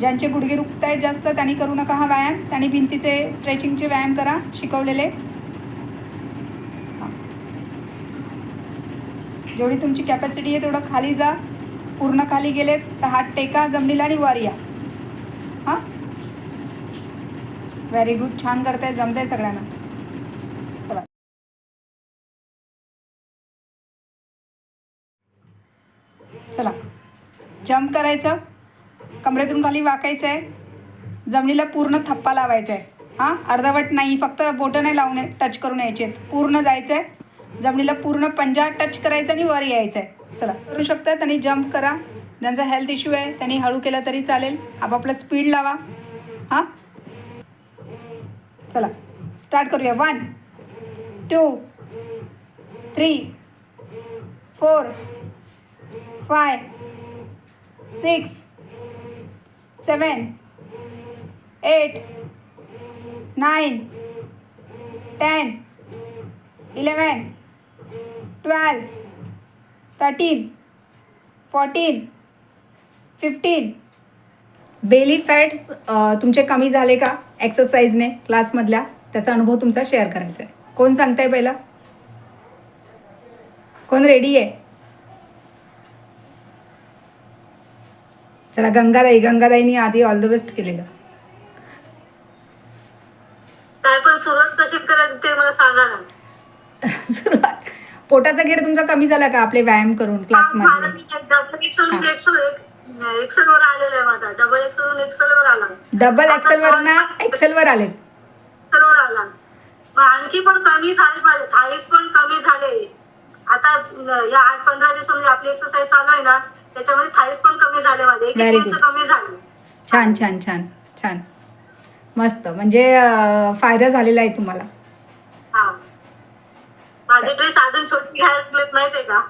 ज्यांचे गुडघे दुखत आहेत जास्त त्यांनी करू नका हा व्यायाम. त्यांनी भिंतीचे स्ट्रेचिंगचे व्यायाम करा शिकवलेले. जेवढी तुमची कॅपॅसिटी आहे तेवढं खाली जा. पूर्ण खाली गेलेत तर हात टेका जमनीला आणि वर या. हां? व्हेरी गुड छान करताय जमतंय सगळ्यांना. चला. चला. जम्प करायचं. कमरेतून खाली वाकायचं आहे जमिनीला पूर्ण थप्पा लावायचा आहे हां? अर्धवट नाही फक्त बोटं नाही लावून टच करून यायचे आहेत. पूर्ण जायचं आहे जमिनीला पूर्ण पंजा टच करायचा आणि वर यायचं आहे चला असू शकतात त्यांनी जम्प करा. ज्यांचा हेल्थ इश्यू आहे त्यांनी हळू केला तरी चालेल. आपापला स्पीड लावा. हां? चला स्टार्ट करूया. One two three four five six seven eight nine ten eleven twelve thirteen fourteen fifteen. Belly fats तुमचे कमी झाले का एक्सरसाइजने क्लासमधल्या? त्याचा अनुभव तुमचा शेअर करायचा आहे. कोण सांगताय पहिला? कोण रेडी आहे? चला गंगादाई गंगादाईनी आधी ऑल द बेस्ट केलेलं. काय पण सुरुवात कशी करायची ते मला सांगा ना. सुरुवात. पोटाचा घेर तुमचा कमी झाला का आपले व्यायाम करून माझा क्लासमध्ये मी डबल एक्सेल एक्सेल एक्सेल वर आलेला आहे माझा. डबल एक्सेल एक्सेल वर आला. डबल एक्सेल वर ना एक्सेल वर आलेत. एक्सेल वर आला. मग आणखी पण कमी झाले माझे थाईज पण कमी झाले. या आठ पंधरा दिवसामध्ये आपली एक्सरसाइज चालू आहे ना त्याच्यामध्ये थाईज पण कमी झाले माझे. कमी झाले. छान छान छान छान. मस्त. म्हणजे फायदा झालेला आहे तुम्हाला. हा. माझे ड्रेस अजून छोटी घ्यायला माहितीये का?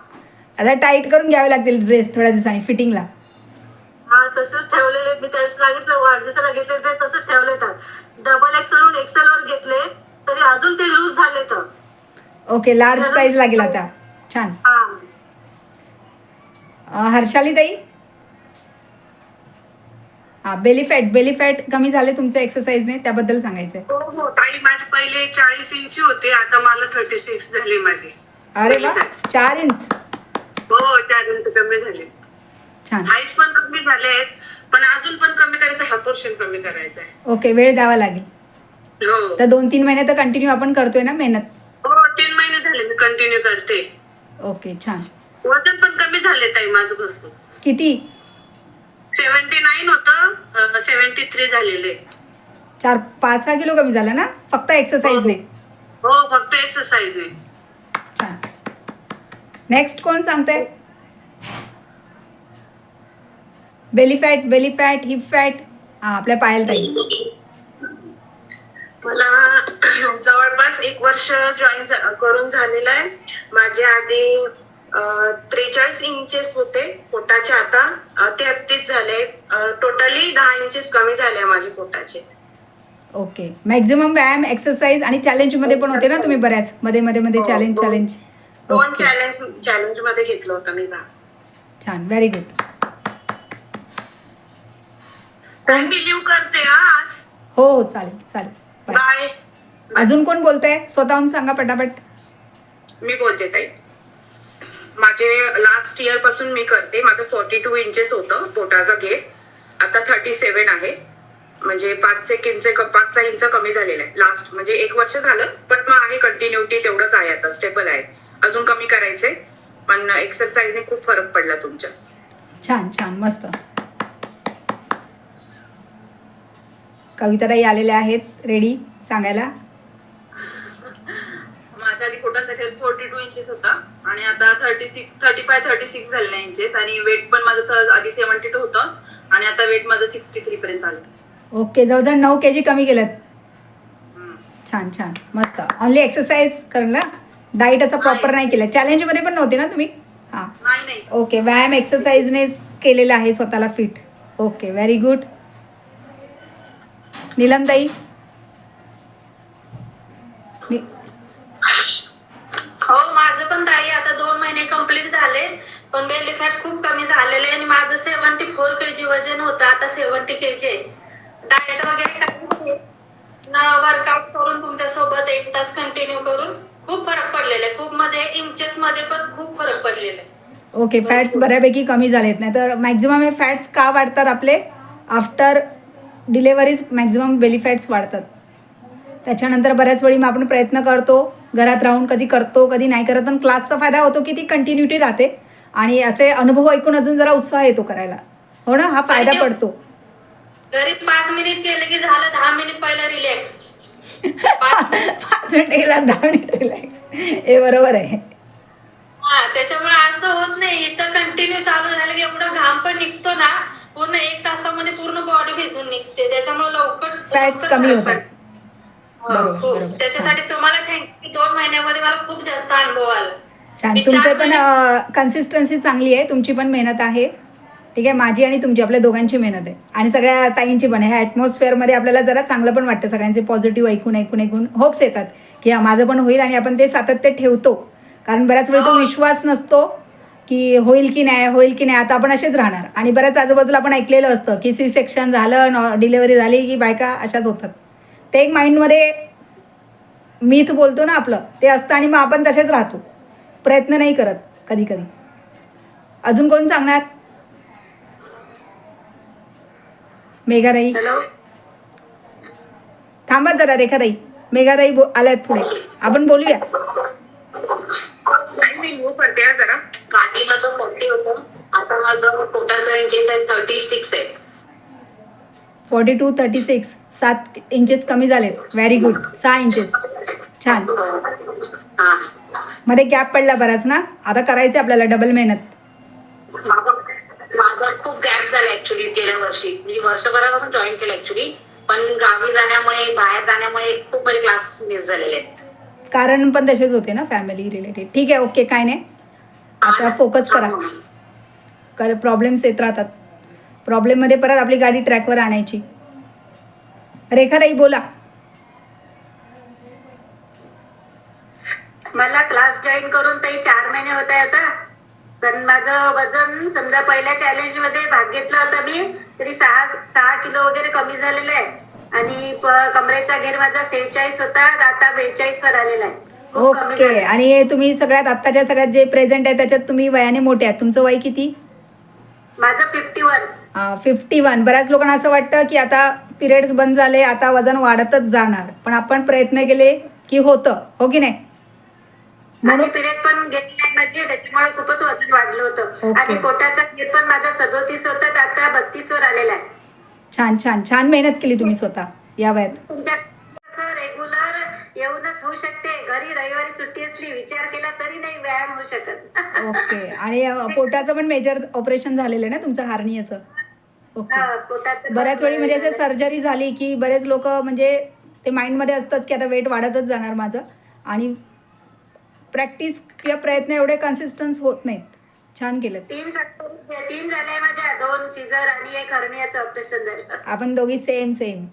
आता टाईट करून घ्यावे लागतील ड्रेस थोड्या दिवसांनी फिटिंगला हा तसेच ठेवलेले मी त्या दिवशी सांगितलं वाढदिवसाला घेतले ते तसंच ठेवले तर. डबल एक्सेल वरून एक्सेल वर घेतले तरी अजून ते लूज झाले तर ओके लार्ज साईज लागेल आता. छान. हा हर्षाली ताई? हा बेली फॅट बेली फॅट कमी झाले तुमच्या एक्सरसाइजने त्याबद्दल सांगायचं हो हो माझे पहिले चाळीस इंची होते आता मला थर्टी सिक्स झाले माझे. अरे वा चार इंच हो चार इंच कमी झाले. छान. हाईस पण कमी झाले आहेत पण अजून पण कमी करायचं हा पोर्शन कमी करायचा आहे. ओके वेळ द्यावा लागेल. हो. तर दोन तीन महिने तर कंटिन्यू आपण करतोय ना मेहनत? हो तीन महिने झाले मी कंटिन्यू करते. ओके छान. वजन पण कमी झाले ताई माझं भरपूर. किती? सेव्हन्टी नाईन होतं सेव्हन्टी थ्री झालेले. चार पाच सहा किलो कमी झालं ना? फक्त एक्सरसाइजने हो फक्त एक्सरसाइजने छान. नेक्स्ट कोण सांगते belly fat belly fat hip fat हा आपल्या पायल ताई. मला जवळपास एक वर्ष जॉईन करून झालेलं आहे. माझ्या आधी त्रेचाळीस इंचेस होते. पोटाचे आता तेहतीस झाले टोटली दहा इंचेस कमी झाले माझे पोटाचे. ओके मॅक्झिमम व्यायाम एक्सरसाइज आणि चॅलेंजमध्ये पण होते ना तुम्ही बऱ्याच? मध्ये मध्ये मध्ये चॅलेंज हो. चॅलेंज दोन चॅलेंज चॅलेंजमध्ये घेतलं होतं मी भाग. छान. व्हेरी गुड काय मी लिव्ह करते आज. हो चालेल चालेल. बाय अजून कोण बोलतंय? स्वतःहून सांगा पटापट. मी बोलते ताई. माझे लास्ट इयरपासून मी करते. माझं फॉर्टी टू इंचेस होतं पोटाचा घेर. आता थर्टी सेव्हन आहे. म्हणजे पाच एक इंच पाच सहा इंच कमी झालेलं आहे. लास्ट म्हणजे एक वर्ष झालं पण मग आहे कंटिन्युटी तेवढंच आहे आता. स्टेबल आहे. अजून कमी करायचंय. पण एक्सरसाइजने खूप फरक पडला तुमच्या. छान छान. मस्त. कविताताई आलेल्या आहेत. रेडी सांगायला. माझा आधी पोटाचा घेर फोर्टी टू इंचेस होता. आणि आता thirty six thirty five thirty six झालेला इंचेस आणि वेट पण माझं आधी सेव्हन्टी टू होतं. आणि आता वेट माझं सिक्स्टी थ्री पर्यंत आलं. ओके जवळजवळ नऊ के जी कमी केलं छान छान. मस्त. ऑनली एक्सरसाइज करणं डाईट असं प्रॉपर नाही केलं. चॅलेंजमध्ये पण नव्हते ना तुम्ही? हां. नाही नाही. ओके व्यायाम एक्सरसाइजनेच केलेलं आहे स्वतःला फिट ओके व्हेरी गुड नीलमताई नि- हो माझं पण ताई आता दोन महिने कंप्लीट झाले पण बेली फॅट खूप कमी झालेलं आणि माझं सेव्हन्टी फोर के जी वजन होतं आता सेव्हन्टी के जी डाएट वगैरे काही वर्कआउट करून तुमच्यासोबत एक तास कंटिन्यू करून खूप फरक पडलेला. खूप म्हणजे इंचेस मध्ये पण खूप फरक पडलेला. ओके फॅट्स बऱ्यापैकी कमी झालेत. नाही तर मॅक्झिमम हे फॅट्स का वाढतात आपले? After deliveries maximum belly fats वाढतात. त्याच्यानंतर बऱ्याच वेळी मग आपण प्रयत्न करतो घरात राहून कधी करतो कधी नाही करत पण क्लासचा फायदा होतो की ती कंटिन्युटी राहते आणि असे अनुभव ऐकून अजून जरा उत्साह येतो करायला. हो ना? हा फायदा पडतो. घरी पाच मिनिट केलं की झालं दहा मिनिट पहिला रिलॅक्स पाच मिनिट गेला दहा मिनिट रिलॅक्स हे बरोबर आहे. हा त्याच्यामुळे असं होत नाही. इथं कंटिन्यू चालू झालं की एवढं घाम पण निघतो ना पूर्ण एक तासामध्ये पूर्ण बॉडी भिजून निघते. त्याच्यामुळे लवकर फॅट्स कमी होतात. हो, बरोबर. त्याच्यासाठी तुम्हाला थँक्यू दोन महिन्यामध्ये मला खूप जास्त अनुभव आला. छान. तुमचं पण कन्सिस्टन्सी चांगली आहे. तुमची पण मेहनत आहे. ठीक आहे? माझी आणि तुमची आपल्या दोघांची मेहनत आहे. आणि सगळ्या ताईंची पण आहे. ह्या ॲटमॉस्फिअरमध्ये आपल्याला जरा चांगलं पण वाटतं. सगळ्यांचे पॉझिटिव्ह ऐकून ऐकून ऐकून होप्स येतात की हा माझं पण होईल आणि आपण ते सातत्य ठेवतो. कारण बऱ्याच वेळी तो हो. विश्वास नसतो. की होईल की नाही होईल की नाही आता आपण असेच राहणार. आणि बऱ्याच आजूबाजूला आपण ऐकलेलं असतं की सी सेक्शन झालं नॉ डिलेवरी झाली की बायका अशाच होतात. ते एक माइंडमध्ये मीथ बोलतो ना आपलं ते असतं आणि मग आपण तसेच राहतो. प्रयत्न नाही करत कधी कधी अजून कोण सांगणार? मेघाताई. हॅलो. थांबा जरा रेखाताई. मेघाताई बो आल्यात पुढे. आपण बोलूया नाही मी मूव करते हा जरा आधी माझं फोर्टी होतं. आता माझं पोटाचं इंचेस आहे थर्टी सिक्स आहे फॉर्टी टू थर्टी सिक्स सात इंचेस कमी झालेत. व्हेरी गुड सहा इंचेस छान. मध्ये गॅप पडला बराच ना? आता करायचं आपल्याला डबल मेहनत. माझं खूप गॅप झाला ऍक्च्युली गेल्या वर्षी. म्हणजे वर्षभरापासून जॉईन केलं ऍक्च्युली पण गावी जाण्यामुळे बाहेर जाण्यामुळे खूप क्लास मिस झालेले आहेत. कारण पण तसेच होते ना फॅमिली रिलेटेड ठीक आहे ओके काय नाही. आता फोकस करा. प्रॉब्लेम्स येत राहतात. प्रॉब्लेममध्ये परत आपली गाडी ट्रॅकवर आणायची. रेखाताई बोला. मला क्लास जॉईन करून तरी चार महिने होत आहे आता. पण माझं वजन समजा पहिल्या चॅलेंजमध्ये भाग घेतला होता मी तरी सहा सहा किलो वगैरे कमी झालेलं आहे. आणि कमरेचा घेर माझा सेहेचाळीस होता आता बेचाळीस वर आलेला आहे. ओके. आणि तुम्ही सगळ्यात आत्ताच्या सगळ्यात जे प्रेझेंट आहे त्याच्यात तुम्ही वयाने मोठे आहात. तुमचं वय किती? माझं फिफ्टी वन फिफ्टी वन बऱ्याच लोकांना असं वाटतं की आता पिरियड्स बंद झाले आता वजन वाढतच जाणार. पण आपण प्रयत्न केले की होतं. हो की नाही? आणि म्हणून पिरियड पण नाही त्याच्यामुळे खूपच वजन वाढलं होतं. आणि पोटाचा पण माझा सदोतीस होता तर आता बत्तीस वर आलेला आहे. छान छान. छान मेहनत केली तुम्ही स्वतः या वयात. तुमच्या शकते. घरी रविवारी सुट्टी असली विचार केला तरी नाही व्यायाम होऊ शकत. ओके. आणि पोटाचं पण मेजर ऑपरेशन झालेलं आहे ना तुमचं हार्नियाचं? ओके. हा, बऱ्याच वेळी म्हणजे अशी सर्जरी झाली की बरेच लोक म्हणजे ते माइंडमध्ये असतंच की आता वेट वाढतच जाणार माझं. आणि प्रॅक्टिस किंवा प्रयत्न एवढे कन्सिस्टन्स होत नाहीत. छान केलं तीन झाल्या माझ्या. दोन सीझर आणि एक हर्नियाचं ऑपरेशन झालं. आपण दोघी सेम सेम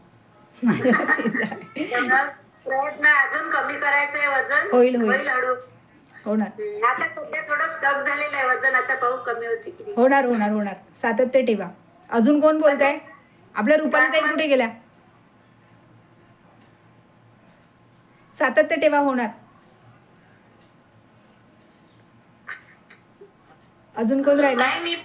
प्रयत्न अजून कमी करायचं आहे वजन. होईल, होईल. हळू होणार. आता सध्या थोडं स्टक झालेलं आहे वजन आता पाहू कमी होते की नाही. होणार होणार होणार. सातत्य ठेवा. अजून कोण बोलताय? आपल्या रुपाली ताई कुठे गेल्या? सातत्य ठेवा होणार. अजून कोण राहिला? मी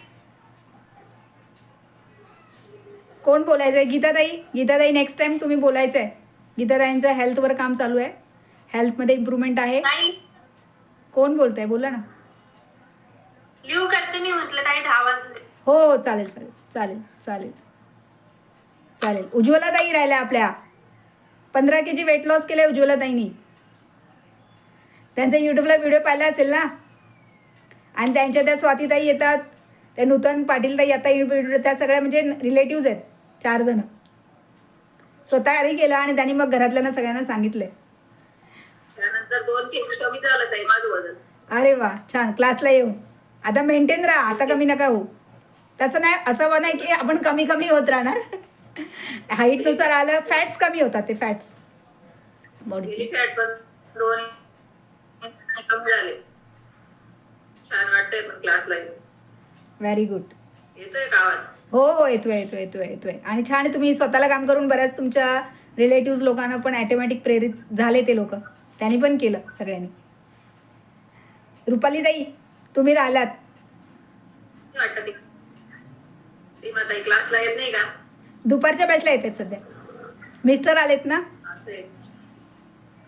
कोण बोलायचंय? गीताताई? गीताताई नेक्स्ट टाइम तुम्ही बोलायचं आहे गीताताईंचं हेल्थवर काम चालू आहे. हेल्थमध्ये इम्प्रूव्हमेंट आहे. नाही कोण बोलतंय? बोला ना. लिव करते मी म्हटलं ताई दहा वाजले. हो हो चालेल चालेल चालेल चालेल. चालेल. उज्ज्वला ताई राहिल्या आपल्या. पंधरा के जी वेट लॉस केलं आहे उज्ज्वला ताईनी त्यांचा यूट्यूबला व्हिडिओ पाहिला असेल ना? आणि त्यांच्या त्या स्वातीताई येतात. त्या नूतन पाटील ताई आता व्हिडिओ त्या सगळ्या म्हणजे रिलेटिव्ज आहेत. चार जण. स्वतः आधी केलं आणि त्यांनी मग घरातल्यांना सगळ्यांना सांगितलंय. त्यानंतर दोन केजी कमी झालं ताई माझं वजन. अरे वा छान. क्लासला येऊन आता मेंटेन राहा आता कमी नका होऊ. तसं नाही असं नाही की आपण कमी कमी होत राहणार. हाईटनुसार आलं फॅट्स कमी होतात ते फॅट्स बॉडी फॅट पण दोन कमी झाले. छान वाटतंय पण क्लासला येऊन. व्हेरी गुड येतोय का आवाज? हो हो येतोय येतोय येतोय येतोय. आणि छान आहे, तुम्ही स्वतःला काम करून बऱ्याच तुमच्या रिलेटिव्ह लोकांना पण ॲटोमॅटिक प्रेरित झाले ते लोक. त्यांनी पण केलं सगळ्यांनी. रुपाली ताई तुम्ही राहिलात. क्लासला येत नाही का? दुपारच्या बॅचला येतात सध्या. मिस्टर आलेत ना.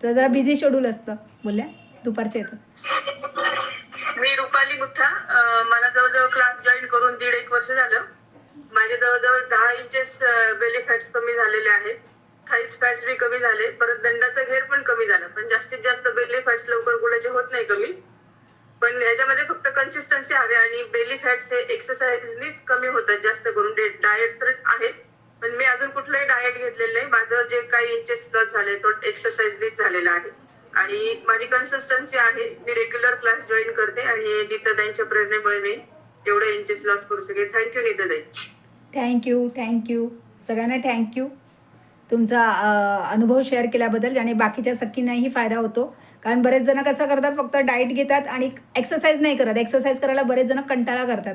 तर जरा बिझी शेड्यूल असतं बोलल्या. दुपारच्या येतात. मी रुपाली गुत्था अं, मला जवळजवळ क्लास जॉईन करून दीड एक वर्ष झालं. माझे जवळजवळ दहा इंचेस बेली फॅट्स कमी झालेले आहेत. थाईस फॅट्स बी कमी झाले. परत दंडाचा घेर पण कमी झाला. पण जास्तीत जास्त बेली फॅट्स लवकर गुडाचे होत नाही कमी. पण याच्यामध्ये फक्त कन्सिस्टन्सी हवी आणि बेली फॅट्स हे एक्सरसाइजनीच कमी होतात जास्त करून. डाएट तर आहे. पण मी अजून कुठलंही डाएट घेतलेलं नाही. माझं जे काही इंचेस लॉस झाले तो एक्सरसाइजनीच झालेला आहे. आणि माझी कन्सिस्टन्सी आहे. मी रेग्युलर क्लास जॉईन करते आणि नीतादाईंच्या प्रेरणेमुळे मी एवढे इंचेस लॉस करू शकेल थँक्यू नीतादाई. थँक्यू थँक्यू सगळ्यांना थँक्यू तुमचा अनुभव शेअर केल्याबद्दल आणि बाकीच्या सखींनाही फायदा होतो. कारण बरेच जण कसं करतात फक्त डाएट घेतात आणि एक्सरसाइज नाही करत. एक्सरसाइज करायला बरेच जण कंटाळा करतात.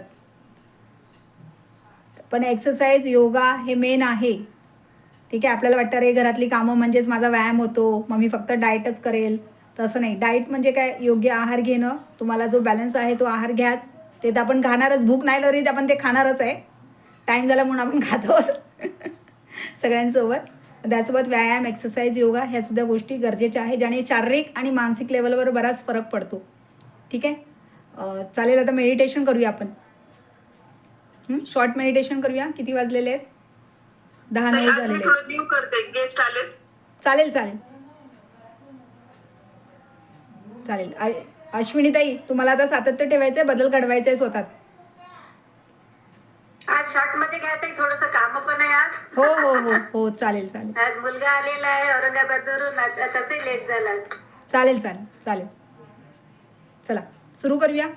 पण एक्सरसाइज योगा हे मेन आहे. ठीक आहे आपल्याला वाटतं रे घरातली कामं म्हणजेच माझा व्यायाम होतो. मग मी फक्त डाएटच करेल. तसं नाही. डाएट म्हणजे काय? योग्य आहार घेणं. तुम्हाला जो बॅलन्स आहे तो आहार घ्याच. ते तर आपण खाणारच. भूक नाही तरी आपण ते खाणारच आहे. टाईम झाला म्हणून आपण खातोच सगळ्यांसोबत. त्यासोबत व्यायाम एक्सरसाइज योगा ह्या सुद्धा गोष्टी गरजेच्या आहे ज्याने शारीरिक आणि मानसिक लेवलवर बराच फरक पडतो. ठीक आहे? चालेल आता मेडिटेशन करूया आपण. शॉर्ट मेडिटेशन करूया. किती वाजलेले आहेत? दहा मी झालेले चालेल चालेल. चालेल. अश्विनीताई तुम्हाला आता सातत्य ठेवायचं आहे बदल घडवायचा आहे स्वतःत. आज शॉर्टमध्ये घ्या ताई थोडस काम पण आहे आज. हो हो हो हो चालेल चालेल. आज मुलगा आलेला आहे औरंगाबादवरून आज- तसंही लेट झाला. चालेल चालेल चालेल. चला सुरू करूया?